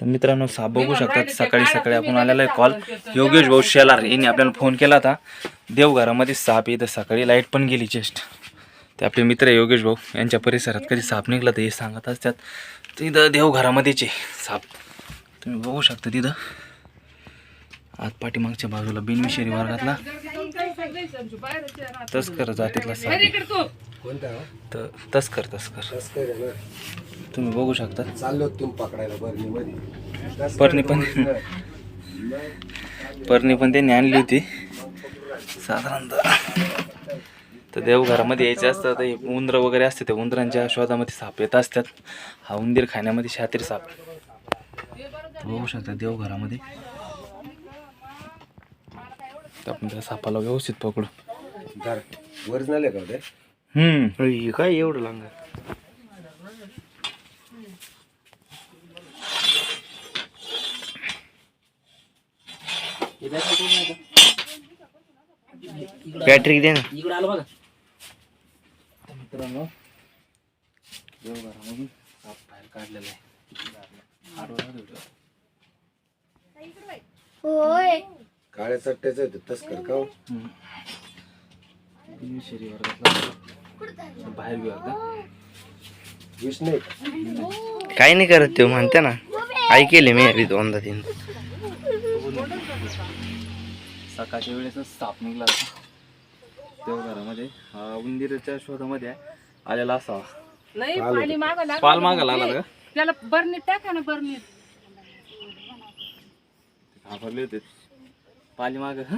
तर मित्रांनो साप बघू शकतात सकाळी सकाळी आपण आलेला आहे कॉल योगेश भाऊ शेलार यांनी आपल्याला फोन केला होता. देवघरामध्ये साप येतं सकाळी लाइट पण गेली जस्ट ते आपले मित्र आहे योगेश भाऊ यांच्या परिसरात कधी साप निघला तर हे सांगत असतात. तर इथं देवघरामध्येच आहे साप. तुम्ही बघू शकता तिथं. आत पाठीमागच्या बाजूला बिनविषारी वर्गातला. तस्कर जातीतला साप? तर तस्कर तस्कर तुम्ही बघू शकता. चाललो तुम्ही पकडायला बरणी मध्ये. परणी पण परणी पण त्यांनी आणली होती. साधारणतः. तर देवघरामध्ये यायचे असतं तर उंदर वगैरे असते त्या उंदरांच्या शोधामध्ये साप येत असतात. हा उंदीर खाण्यामध्ये शातीर साप. बघू शकता देवघरामध्ये. आपण त्या सापाला व्यवस्थित पकडू. धर ओरिजिनल आहे का ते हम्म. काय एवढं लांग बॅटरी दे ना. मित्रांनो साप बाहेर काढलेला आहे. आडवा होय काळ्या चट्ट्याचं तस्कर का हो? शरीर वर्गातला बाहेर घेऊ आता. विष नाही? काही नाही करत ते म्हणते ना. ऐकेले मी अभी दोनदा तीन सकाळच्या वेळेसच साप निघला होता. देवघरामध्ये उंदीरच्या शोधामध्ये आलेला पाणी माग लाग पाल मागायला आला का? त्याला बरणी टाका ना बरणी घाबरले होते. पाली माग हा?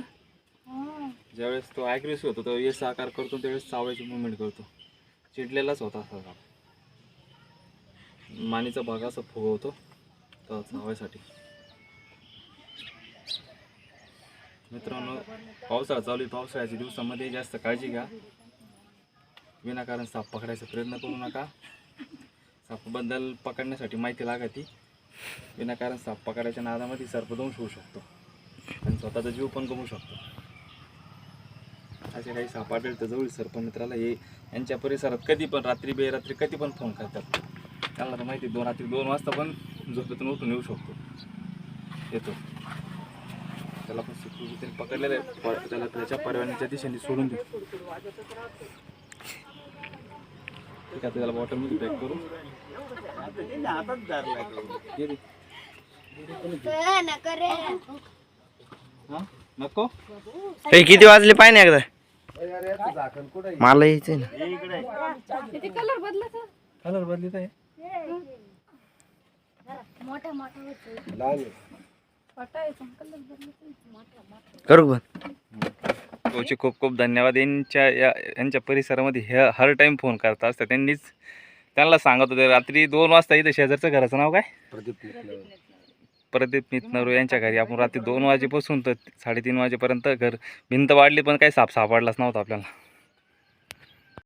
ज्यावेळेस तो ॲग्रेसिव्ह होतो तो येस आकार करतो त्यावेळेस चावायची मुवमेंट करतो. चिडलेलाच होता असा साप. मानेचा भाग असा फुगवतो चावायसाठी मित्रांनो पावसाळा चालू आहे. पावसाळ्याच्या दिवसामध्ये जास्त काळजी घ्या. विनाकारण साप पकडायचा प्रयत्न करू नका. सापाबद्दल पकडण्यासाठी माहिती लागायची विनाकारण साप पकडायच्या नादामध्ये सर्पदंश होऊ शकतो. आणि स्वतःचा जीव पण गमवू शकतो. असे काही साप आढळतं जवळ सर्पमित्राला हे यांच्या परिसरात कधी पण रात्री बेरात्री कधी पण फोन करतात. त्यांना तर माहिती आहे, दोन रात्री दोन वाजता पण झोपेतून उठून येऊ शकतो. येतो. त्याला पण सुखरूपीने पकडलेलं आहे. त्याला त्याच्या परवान्याच्या दिशेने सोडून देऊ. ठीक आहे त्याला बॉटलमध्ये पॅक करू. रे. हा? नको? हे किती वाजले पाय ना एकदा? मला यायचंय ना. कलर बदलत कलर बदलित आहे. मोठा होतो लहान करू तुमचे खूप खूप धन्यवाद. यांच्या या यांच्या परिसरामध्ये हे हर टाईम फोन करत असतात. त्यांनीच त्यांना सांगत होते रात्री दोन वाजता इथं शेजारचं घराचं नाव काय? प्रदीप. प्रदीप मितनरू यांच्या घरी. आपण रात्री दोन वाजेपासून तर साडेतीन वाजेपर्यंत घर भिंत वाढली पण काही साप सापडलाच नव्हता आपल्याला.